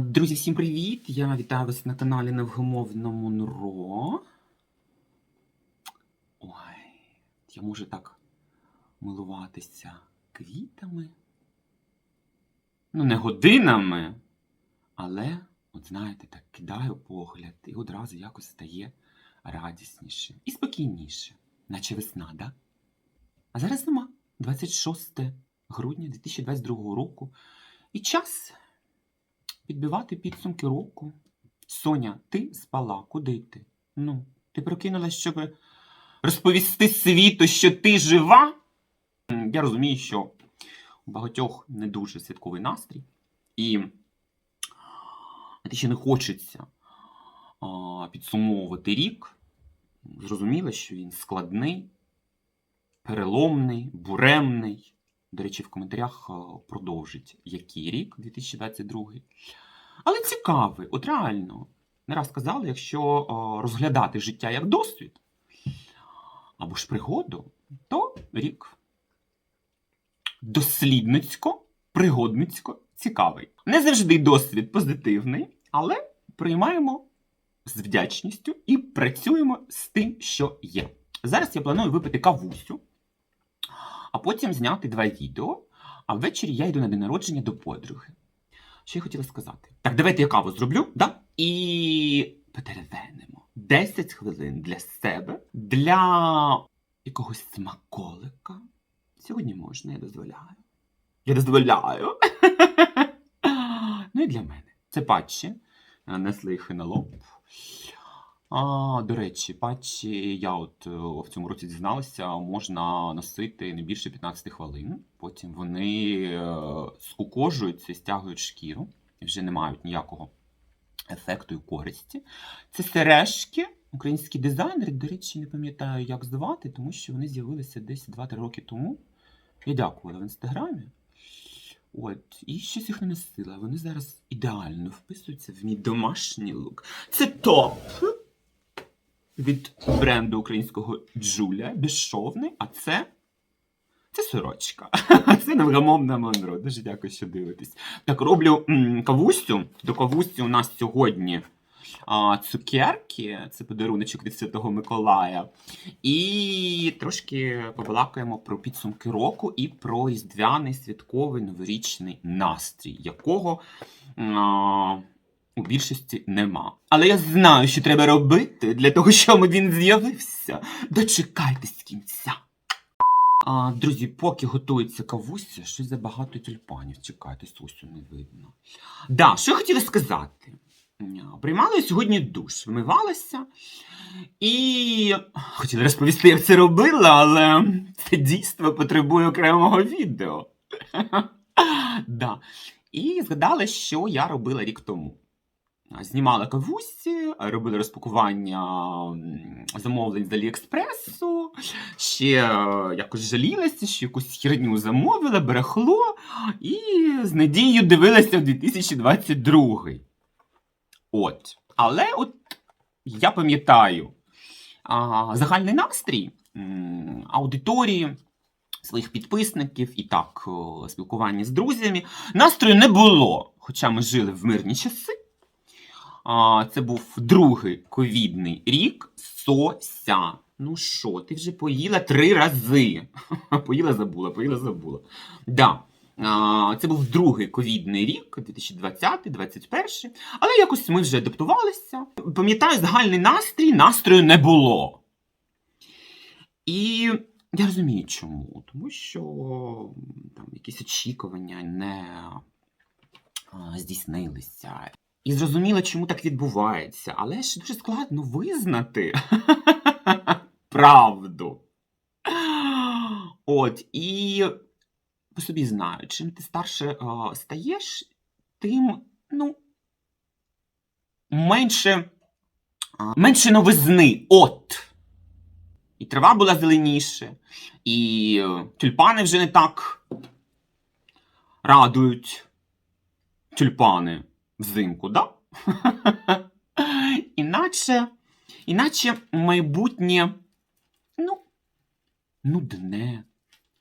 Друзі, всім привіт! Я вітаю вас на каналі Невгомовному НРО. Ой, я можу так милуватися квітами. Ну, не годинами, але, от знаєте, так кидаю погляд і одразу якось стає радісніше і спокійніше, наче весна, да? А зараз нема. 26 грудня 2022 року. І час підбивати підсумки року. Соня, ти спала, куди ти? Ну, ти прокинулась, щоб розповісти світу, що ти жива? Я розумію, що у багатьох не дуже святковий настрій, і те, що не хочеться підсумовувати рік. Зрозуміло, що він складний, переломний, буремний. До речі, в коментарях продовжить, який рік 2022. Але цікавий, от реально. Не раз казали, якщо розглядати життя як досвід або ж пригоду, то рік дослідницько, пригодницько цікавий. Не завжди досвід позитивний, але приймаємо з вдячністю і працюємо з тим, що є. Зараз я планую випити кавусю, а потім зняти два відео. А ввечері я йду на день народження до подруги. Що я хотіла сказати? Так, давайте я каву зроблю, да? І потеревенемо 10 хвилин для себе, для якогось смаколика. Сьогодні можна, я дозволяю. Я дозволяю. ну і для мене. Це патчі. Несли їх на лоб. А, до речі, патчі я от е, в цьому році дізналася, можна носити не більше 15 хвилин. Потім вони е, скукожуються, стягують шкіру і вже не мають ніякого ефекту і користі. Це сережки. Українські дизайнери, до речі, не пам'ятаю, як звати, тому що вони з'явилися десь 2-3 роки тому. Я дякувала в інстаграмі. От, і щось їх не носила. Вони зараз ідеально вписуються в мій домашній лук. Це топ від бренду українського Джуля, безшовний, а це. Це сорочка. Це невгамовна Монро. Дуже дякую, що дивитесь. Так, роблю кавусю. До кавусі у нас сьогодні а, цукерки. Це подаруночок від Святого Миколая. І трошки побалакаємо про підсумки року і про різдвяний святковий новорічний настрій, якого а, більшості нема. Але я знаю, що треба робити для того, щоб він з'явився. Дочекайтесь кінця. А, друзі, поки готується кавуся, щось забагато тюльпанів. Чекайте, сосю не видно. Да, що я хотіла сказати? Приймала сьогодні душ, вмивалася і хотіла розповісти, як це робила, але це дійство потребує окремого відео. да. І згадала, що я робила рік тому. Знімала кавусі, робила розпакування замовлень з Аліекспресу, ще е, якось жалілася, що якусь херню замовила, берехло, і з надією дивилася в 2022. От. Але от я пам'ятаю загальний настрій аудиторії, своїх підписників і так спілкування з друзями. Настрою не було, хоча ми жили в мирні часи. Це був другий ковідний рік. Сося. Ну що, ти вже поїла три рази. поїла забула, поїла забула. Да. Це був другий ковідний рік, 2020-2021. Але якось ми вже адаптувалися. Пам'ятаю, загальний настрій, настрою не було. І я розумію, чому. Тому що там якісь очікування не здійснилися. І зрозуміло, чому так відбувається. Але ж дуже складно визнати правду. От, і по собі знаю, чим ти старше е, стаєш, тим, ну, менше, менше новизни. От. І трава була зеленіше, і е, тюльпани вже не так радують тюльпани взимку, да? Іначе, іначе майбутнє, ну, нудне,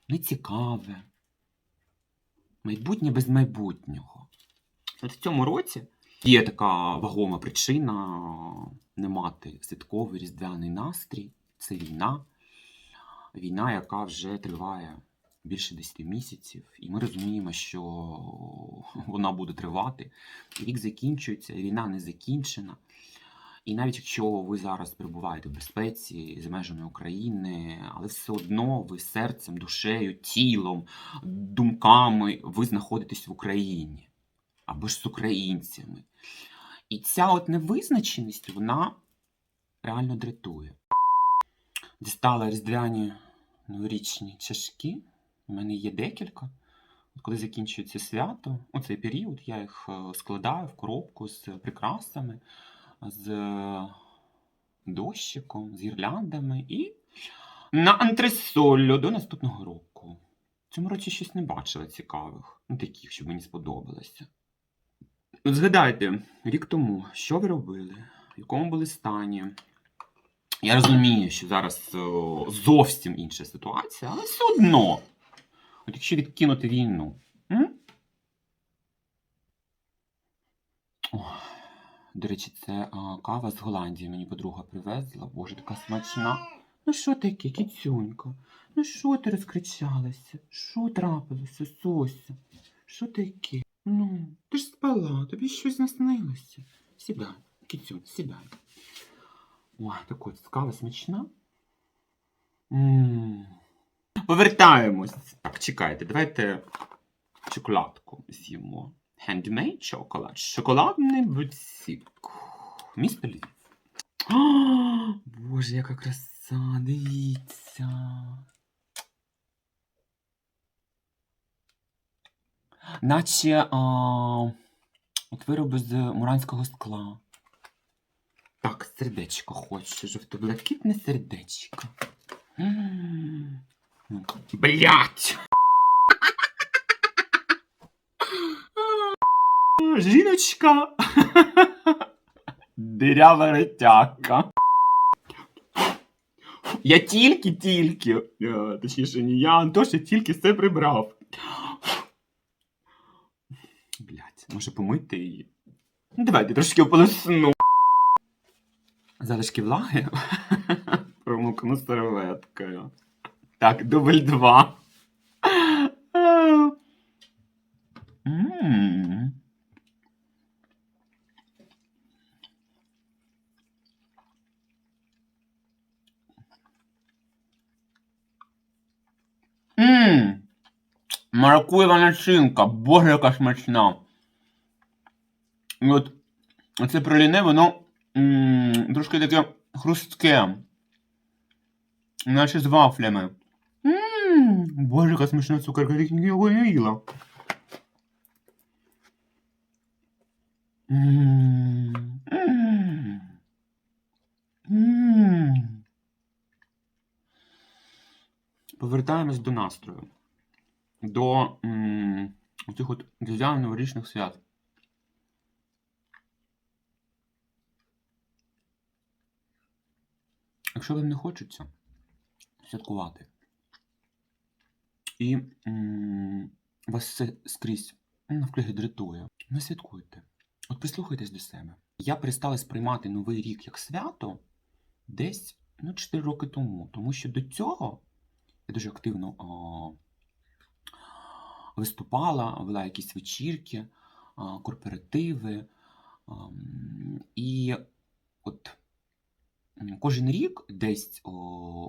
нецікаве. Майбутнє без майбутнього. От в цьому році є така вагома причина не мати святковий різдвяний настрій. Це війна. Війна, яка вже триває більше 10 місяців, і ми розуміємо, що вона буде тривати. Рік закінчується, війна не закінчена. І навіть якщо ви зараз перебуваєте в безпеці за межами України, але все одно ви серцем, душею, тілом, думками ви знаходитесь в Україні або ж з українцями. І ця от невизначеність, вона реально дратує. Дістала різдвяні новорічні чашки. У мене є декілька. От коли закінчується свято, у цей період я їх е, складаю в коробку з прикрасами, з е, дощиком, з гірляндами і на антресолю до наступного року. В цьому році щось не бачила цікавих, ну таких, щоб мені сподобалося. От згадайте, рік тому, що ви робили, в якому були стані. Я розумію, що зараз о, зовсім інша ситуація, але все одно. От якщо відкинути війну. М? До речі, це а, кава з Голландії мені подруга привезла. Боже, така смачна. Ну що таке, кіцюнька? Ну що ти розкричалася? Що трапилося, Сося? Що таке? Ну, ти ж спала, тобі щось наснилося. Сідай, кіцюнь, сідай. Ой, так от, кава смачна. М. Повертаємось. Так, чекайте, давайте шоколадку з'їмо. Handmade шоколад. Шоколадний бутік. Місто Львів. Боже, яка краса, дивіться. Наче а, от вироби з муранського скла. Так, сердечко хочу, жовто-блакитне сердечко. М. Блять! Жіночка! Дирява ретяка. Я тільки-тільки, е, точніше, не я, Антоша тільки все прибрав. Блять, може помити її? Ну, Давайте трошки ополосну. Залишки влаги промокну серветкою. Так, дубль два. Ммм. Маракуєва начинка. Боже, яка смачна. І от це проліне, воно м, трошки таке хрустке. Наче з вафлями. Боже, яка смачна цукерка, я його не їла. Повертаємось до настрою. До цих от різдвяно новорічних свят. Якщо вам не хочеться святкувати, і вас все скрізь навкруги дратує, не святкуйте. От прислухайтесь до себе. Я перестала сприймати Новий рік як свято десь ну, 4 роки тому, тому що до цього я дуже активно о, виступала, вела якісь вечірки, а, корпоративи. ам, І от кожен рік, десь о,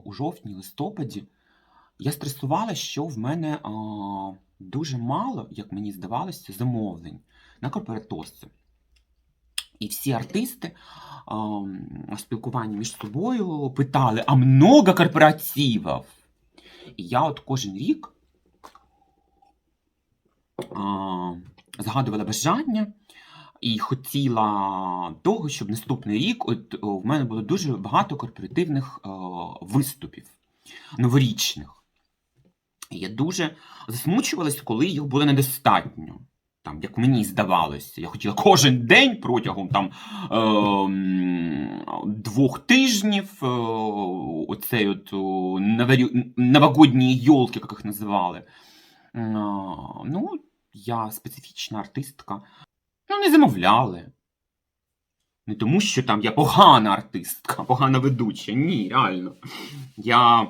у жовтні, листопаді, я стресувала, що в мене а, дуже мало, як мені здавалося, замовлень на корпоратоси. І всі артисти а, у спілкуванні між собою питали: а много корпоративів? І я от кожен рік а, згадувала бажання і хотіла того, щоб наступний рік от, в мене було дуже багато корпоративних е, виступів новорічних. Я дуже засмучувалася, коли їх було недостатньо. Там, як мені здавалося, я хотіла кожен день протягом там, е, двох тижнів е, оцей от новогодні йолки, як їх називали. Е, ну, я специфічна артистка. Ну, не замовляли. Не тому, що там я погана артистка, погана ведуча. Ні, реально. Я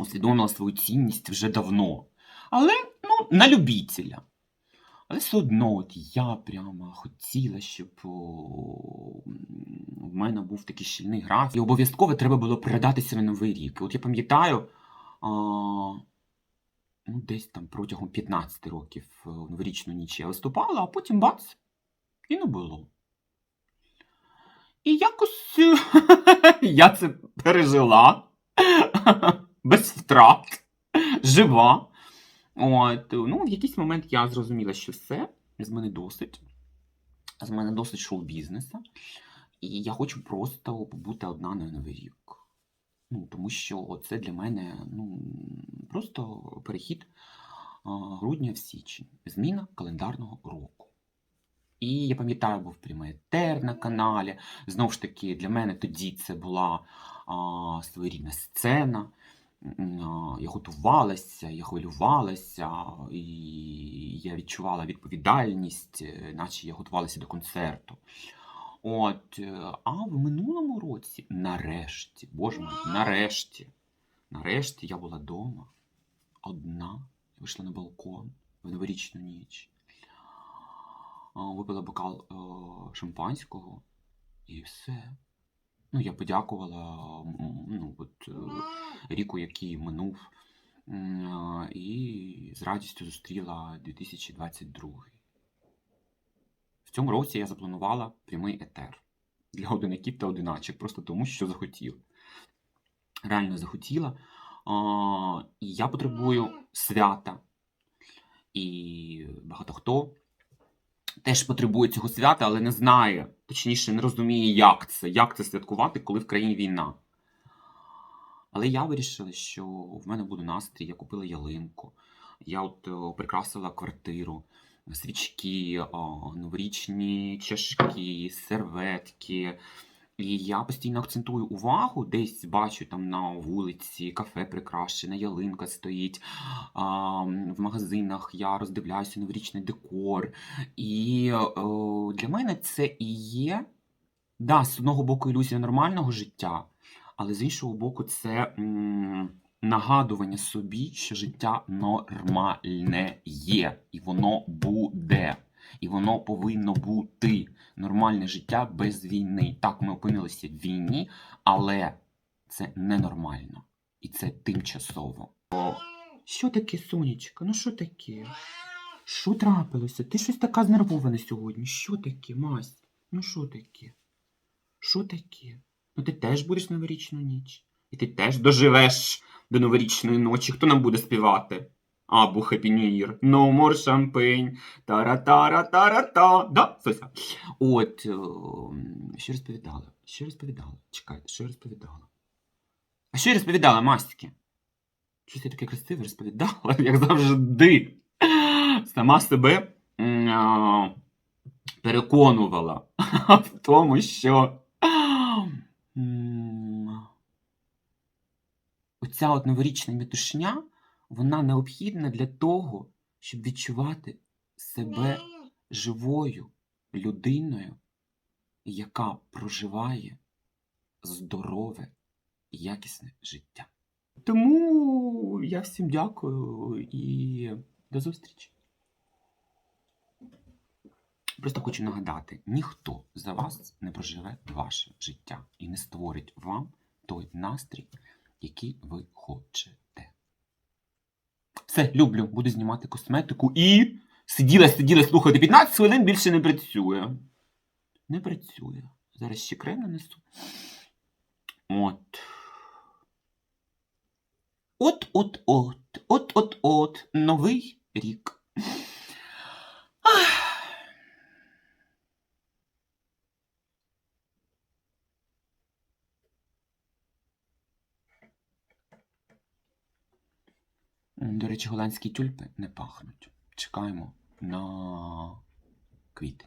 усвідомила свою цінність вже давно. Але ну, на любителя. Але все одно, от я прямо хотіла, щоб в мене був такий щільний графік. І обов'язково треба було передатися на Новий рік. От я пам'ятаю, ну, десь там протягом 15 років е, в новорічну ніч я виступала, а потім бац, і не було. І якось я це пережила без втрат, жива. От, ну, в якийсь момент я зрозуміла, що все, з мене досить. З мене досить шоу-бізнесу. І я хочу просто побути одна на новий рік. Ну, тому що це для мене ну, просто перехід грудня в січень, зміна календарного року. І я пам'ятаю, був прямий етер на каналі. Знову ж таки, для мене тоді це була а, своєрідна сцена. Я готувалася, я хвилювалася, і я відчувала відповідальність, е, наче я готувалася до концерту. От, е, а в минулому році, нарешті, боже мій, нарешті, нарешті я була вдома, одна, вийшла на балкон в новорічну ніч, випила бокал е, шампанського і все. Ну, я подякувала ну, от, е, ріку, який минув, і з радістю зустріла 2022. В цьому році я запланувала прямий етер для одинаків та одиначок, просто тому, що захотіла. Реально захотіла. І я потребую свята. І багато хто теж потребує цього свята, але не знає, точніше, не розуміє, як це, як це святкувати, коли в країні війна. Але я вирішила, що в мене буде настрій, я купила ялинку, я от е, прикрасила квартиру, свічки, о, новорічні чашки, серветки. І я постійно акцентую увагу, десь бачу там на вулиці кафе прикрашене, ялинка стоїть. А, в магазинах я роздивляюся новорічний декор. І о, для мене це і є, да, з одного боку, ілюзія нормального життя, але з іншого боку, це м, нагадування собі, що життя нормальне є, і воно буде. І воно повинно бути нормальне життя без війни. Так, ми опинилися в війні, але це ненормально. І це тимчасово. Що таке, сонечко? Ну що таке? Що трапилося? Ти щось така знервована сьогодні. Що таке, Мась? Ну що таке? Що таке? Ну ти теж будеш новорічну ніч. І ти теж доживеш до новорічної ночі. Хто нам буде співати? Або Happy New Year. No more champagne. Тара-тара-тара-та. Да, Сося? От, е, що розповідала? Що розповідала? Чекайте, що розповідала? А що розповідала, Мастіки? Щось я таке красиве розповідала, як завжди. Сама себе переконувала в тому, що оця от новорічна метушня, вона необхідна для того, щоб відчувати себе живою людиною, яка проживає здорове і якісне життя. Тому я всім дякую і до зустрічі. Просто хочу нагадати: ніхто за вас не проживе ваше життя і не створить вам той настрій, який ви хочете. Все, люблю, буду знімати косметику і сиділа, сиділа, слухайте, 15 хвилин більше не працює. Не працює. Зараз ще крем нанесу. От. От-от-от. От-от-от. Новий рік. Речі, голландські тюльпи не пахнуть. Чекаємо на квіти.